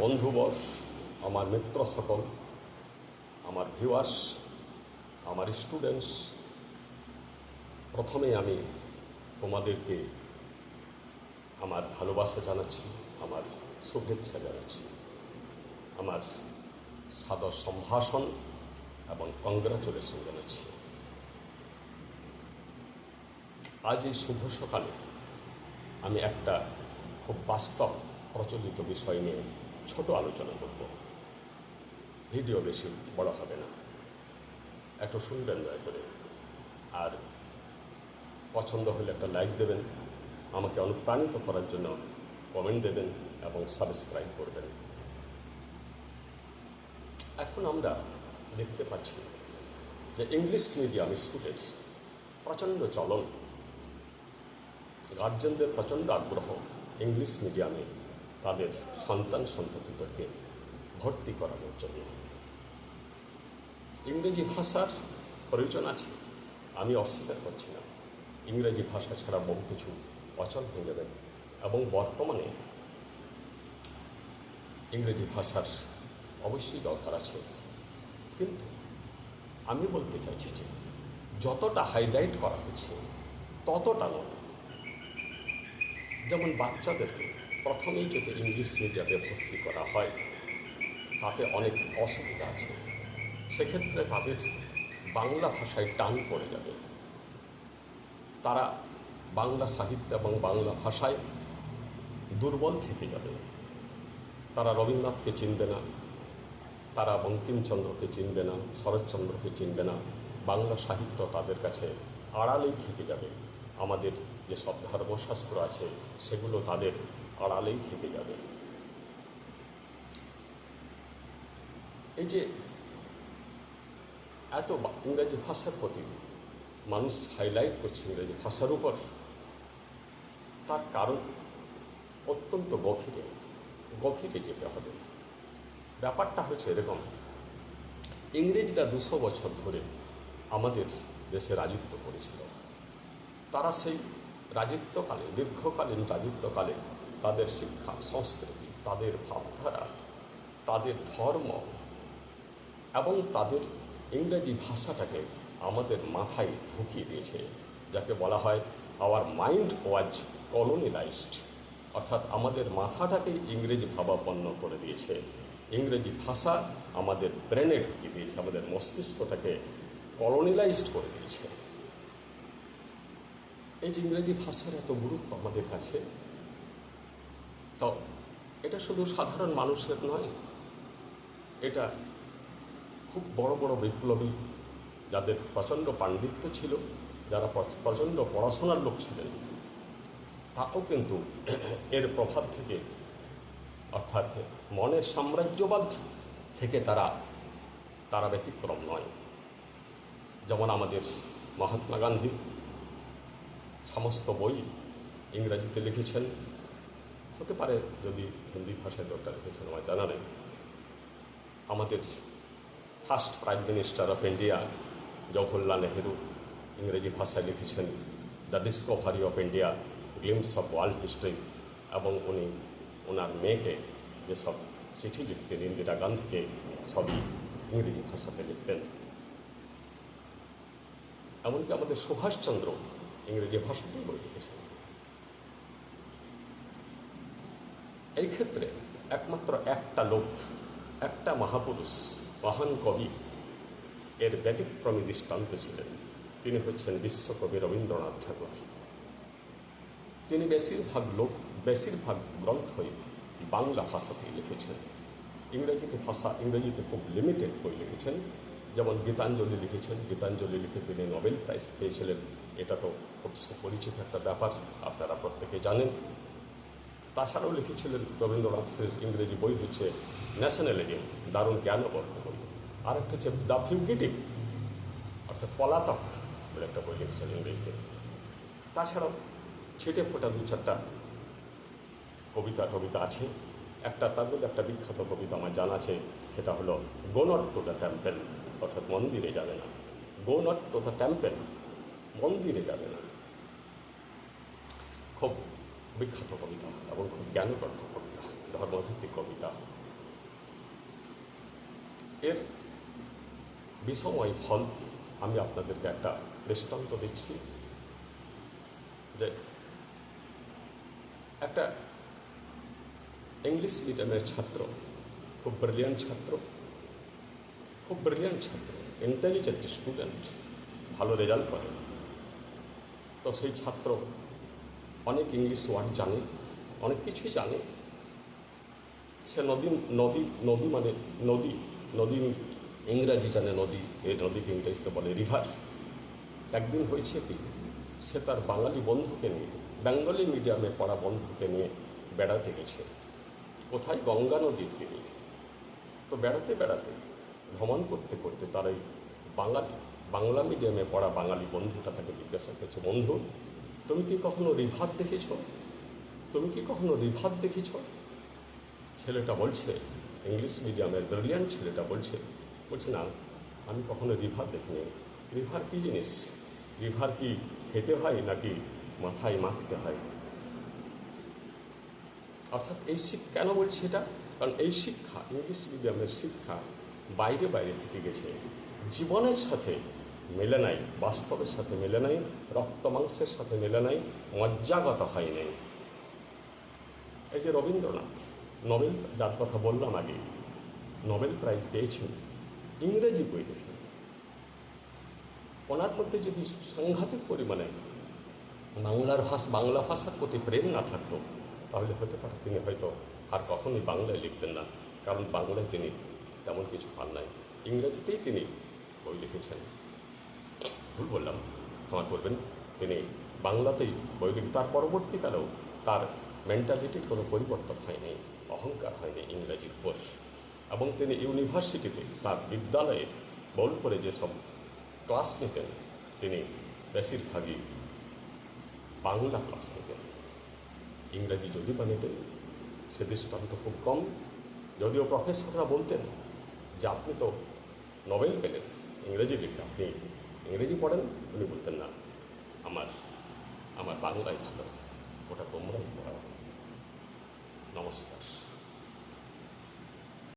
বন্ধুবর আমার মিত্র সকল, আমার ভিউয়ার্স আমার স্টুডেন্টস প্রথমে আমি তোমাদেরকে আমার ভালোবাসা জানাচ্ছি, আমার শুভেচ্ছা জানাচ্ছি। আমার সাদর সম্ভাষণ এবং কংগ্রাচুলেশন জানাচ্ছি। আজ এই শুভ সকালে আমি একটা খুব বাস্তব প্রচলিত বিষয় নিয়ে ছোট আলোচনা করব। ভিডিও বেশি বড় হবে না। একটু শুনবেন দয়া করে। আর পছন্দ হলে একটা লাইক দেবেন, আমাকে অনুপ্রাণিত করার জন্য কমেন্ট দেবেন এবং সাবস্ক্রাইব করবেন। এখন আমরা দেখতে পাচ্ছি যে ইংলিশ মিডিয়াম স্কুলের প্রচণ্ড চলন। গার্জেনদের প্রচণ্ড আগ্রহ ইংলিশ মিডিয়ামে তাদের সন্তান সন্ততিদেরকে ভর্তি করানোর জন্য। ইংরেজি ভাষার প্রয়োজন আছে, আমি অস্বীকার করছি না। ইংরেজি ভাষা ছাড়া বহু কিছু অচল হয়ে যাবে এবং বর্তমানে ইংরেজি ভাষার অবশ্যই দরকার আছে। কিন্তু আমি বলতে চাইছি যে, যতটা হাইলাইট করা হচ্ছে, ততটা নয়। যেমন বাচ্চাদেরকে প্রথমেই যদি ইংলিশ মিডিয়ামে ভর্তি করা হয়, তাতে অনেক অসুবিধা আছে। সেক্ষেত্রে তাদের বাংলা ভাষায় টান পড়ে যাবে। তারা বাংলা সাহিত্য এবং বাংলা ভাষায় দুর্বল থেকে যাবে। তারা রবীন্দ্রনাথকে চিনবে না, তারা বঙ্কিমচন্দ্রকে চিনবে না, শরৎচন্দ্রকে চিনবে না। বাংলা সাহিত্য তাদের কাছে আড়ালেই থেকে যাবে। আমাদের যে সব ধর্মশাস্ত্র আছে, সেগুলো তাদের আড়ালেই থেকে যাবে। এই যে এত ইংরেজি ভাষার প্রতি মানুষ হাইলাইট করছে ইংরেজি ভাষার উপর। তার কারণ অত্যন্ত গভীরে গভীরে যেতে হবে। ব্যাপারটা হচ্ছে এরকম, ইংরেজরা দুশো বছর ধরে আমাদের দেশে রাজত্ব করেছিল। তারা সেই রাজত্বকালে, দীর্ঘকালীন রাজত্বকালে তাদের শিক্ষা, সংস্কৃতি, তাদের ভাবধারা, তাদের ধর্ম এবং তাদের ইংরেজি ভাষাটাকে আমাদের মাথায় ঢুকিয়ে দিয়েছে, যাকে বলা হয় আওয়ার মাইন্ড ওয়াজ কলোনিলাইজড অর্থাৎ আমাদের মাথাটাকে ইংরেজি ভাবাপন্ন করে দিয়েছে। ইংরেজি ভাষা আমাদের ব্রেনে ঢুকিয়ে দিয়েছে, আমাদের মস্তিষ্কটাকে কলোনিলাইজড করে দিয়েছে। এই যে ইংরেজি ভাষার এত গুরুত্ব আমাদের কাছে তো এটা শুধু সাধারণ মানুষের নয়, এটা খুব বড় বড় বিপ্লবী যাদের প্রচণ্ড পাণ্ডিত্য ছিল, যারা প্রচণ্ড পড়াশোনার লোক ছিলেন। তাও কিন্তু এর প্রভাব থেকে, অর্থাৎ মনের সাম্রাজ্যবাদ থেকে তারা তারা ব্যতিক্রম নয়। যেমন আমাদের মহাত্মা গান্ধী, সমস্ত বই ইংরাজিতে লিখেছেন। হতে পারে যদি হিন্দি ভাষায় দরকার লিখেছেন আমার জানা নেই। আমাদের first prime minister of India Jawaharlal Nehru ইংরেজি ভাষায় লিখেছেন, the discovery of India, glimpse of world history এবং উনি ওনার মেয়েকে যেসব চিঠি লিখতেন, ইন্দিরা গান্ধীকে সবই ইংরেজি ভাষাতে লিখতেন। এমনকি আমাদের সুভাষচন্দ্র ইংরেজি ভাষাতেই বই লিখেছেন। এই ক্ষেত্রে একমাত্র একটা লোক, একটা মহাপুরুষ, মহান কবি এর ব্যতিক্রমী দৃষ্টান্ত ছিলেন। তিনি হচ্ছেন বিশ্বকবি রবীন্দ্রনাথ ঠাকুর। তিনি বেশিরভাগ লোক, বেশিরভাগ গ্রন্থই বাংলা ভাষাতেই লিখেছেন। ইংরেজিতে ভাষা, ইংরেজিতে খুব লিমিটেড বই লিখেছেন। যেমন গীতাঞ্জলি লিখেছেন। গীতাঞ্জলি লিখে তিনি নোবেল প্রাইজ পেয়েছিলেন। এটা তো খুব সুপরিচিত একটা ব্যাপার, আপনারা প্রত্যেকে জানেন। তাছাড়াও লিখেছিলেন রবীন্দ্রনাথের ইংরেজি বই হচ্ছে ন্যাশনালিজম দারুণ জ্ঞানবর্ধ বই। আর একটা হচ্ছে দ্য ফিউগেটিভ অর্থাৎ পলাতক বলে একটা বই লিখেছিলেন ইংরেজিতে। তাছাড়াও ছেটে ফোটা দু চারটা কবিতা টবিতা আছে। একটা তার মধ্যে একটা বিখ্যাত কবিতা আমার জানা আছে, সেটা হলো go not to the temple অর্থাৎ মন্দিরে যাবে না। Go not to the temple মন্দিরে যাবে না। খুব বিখ্যাত কবিতা এবং খুব জ্ঞানগর্ভ কবিতা ধর্মভিত্তিক কবিতা এর বিষময় ফল আমি আপনাদেরকে একটা দৃষ্টান্ত দিচ্ছি যে একটা ইংলিশ মিডিয়ামের ছাত্র, খুব ব্রিলিয়ান্ট ছাত্র, খুব ব্রিলিয়ান্ট ছাত্র ইন্টেলিজেন্ট স্টুডেন্ট ভালো রেজাল্ট করে। তো সেই ছাত্র অনেক ইংলিশ ওয়ার্ড জানে, অনেক কিছুই জানে। সে নদী নদী নদী মানে নদী নদী ইংরাজি জানে নদী এই নদীকে ইংরেজিতে বলে রিভার একদিন হয়েছে কি, সে তার বাঙালি বন্ধুকে নিয়ে, বেঙ্গলি মিডিয়ামে পড়া বন্ধুকে নিয়ে বেড়াতে গেছে। কোথায়? গঙ্গা নদীর তীরে। তো বেড়াতে বেড়াতে, ভ্রমণ করতে করতে তার এই বাঙালি, বাংলা মিডিয়ামে পড়া বাঙালি বন্ধুটা তাকে জিজ্ঞাসা করছে, বন্ধু তুমি কি কখনো রিভার দেখেছ? তুমি কি কখনো রিভার দেখেছ? ছেলেটা বলছে, ইংলিশ মিডিয়ামের ব্রিলিয়ান্ট ছেলেটা বলছে বলছে, না, আমি কখনো রিভার দেখিনি। রিভার কী জিনিস? রিভার কি খেতে হয় নাকি মাথায় মাখতে হয়? অর্থাৎ এই শিক্ষা কেন বলছি এটা? কারণ এই শিক্ষা, ইংলিশ মিডিয়ামের শিক্ষা বাইরে বাইরে থেকে গেছে। জীবনের সাথে মেলে নাই, বাস্তবের সাথে মেলে নাই রক্ত মাংসের সাথে মেলে নাই, মজ্জাগত হয় নাই। এই যে রবীন্দ্রনাথ, নোবেল, যার কথা বললাম আগে, নোবেল প্রাইজ পেয়েছেন, ইংরেজি বই লিখে ওনার মধ্যে যদি সাংঘাতিক পরিমাণে বাংলার ভাষা, বাংলা ভাষার প্রতি প্রেম না থাকতো, তাহলে হতে পারে তিনি হয়তো আর কখনোই বাংলায় লিখতেন না, কারণ বাংলায় তিনি তেমন কিছু পান নাই। ইংরেজিতেই তিনি বই লিখেছেন। ভুল বললাম ক্ষমা করবেন। তিনি বাংলাতেই বই লিখে তার পরবর্তীকালেও তার মেন্টালিটির কোনো পরিবর্তন হয়নি, অহংকার হয়নি ইংরেজির উপর এবং তিনি ইউনিভার্সিটিতে তার বিদ্যালয়ে বোলপুরে যেসব ক্লাস নিতেন, তিনি বেশিরভাগই বাংলা ক্লাস নিতেন। ইংরাজি যদি বা নিতেন সে দৃষ্টান্ত খুব কম। যদিও প্রফেসররা বলতেন যে, আপনি তো নোবেল পেলেন, ইংরেজি লিখে আপনি ইংরেজি পড়েন উনি বলতেন না আমার আমার বাংলায় ভালো ওটা তোমরাই পড়া নমস্কার।